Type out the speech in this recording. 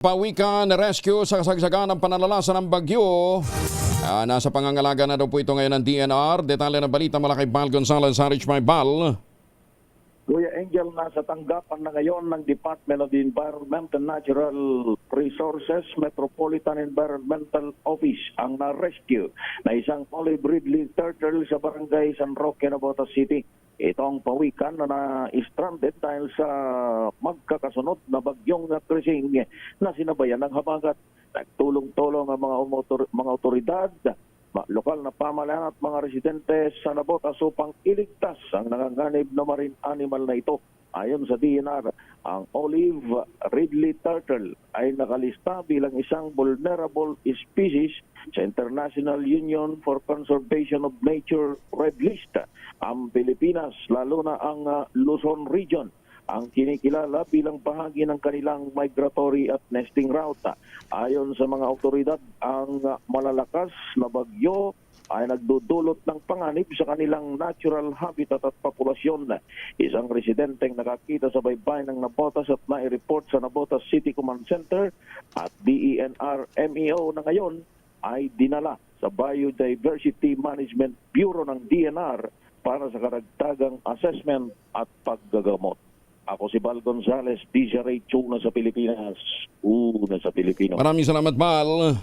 Pawikan rescue sa kasagsagan ng panalalasan ng bagyo. Ah, nasa pangangalaga na daw po ito ngayon ng DNR. Detalye ng balita mula kay Bal Gonzalez sa Rich My Bal. Kuya Angel, nasa tanggapan na ngayon ng Department of the Environment and Natural Resources Metropolitan Environmental Office ang na-rescue na isang olive ridley turtle sa barangay San Roque, Navotas City. Ito ang pawikan na na-stranded dahil sa magkakasunod na bagyong krising na sinabayan ng habagat. Nagtulong-tulong ang mga, mga otoridad lokal na pamahalaan at mga residente sa Nabotas upang iligtas ang nanganganib na marine animal na ito. Ayon sa DNR, ang olive ridley turtle ay nakalista bilang isang vulnerable species sa International Union for Conservation of Nature Red List. Ang Pilipinas, lalo na ang ah, Luzon Region, ang kinikilala bilang bahagi ng kanilang migratory at nesting route. Ayon sa mga otoridad, ang malalakas na bagyo ay nagdudulot ng panganib sa kanilang natural habitat at populasyon. Isang residenteng nakakita sa baybayin ng Nabotas at nai-report sa Nabotas City Command Center at DENR MEO na ngayon ay dinala sa Biodiversity Management Bureau ng DNR para sa karagdagang assessment at paggagamot. Ako si Val Gonzales, DJ Ray Chuna sa Pilipinas. Una sa Pilipino. Maraming salamat, Bal.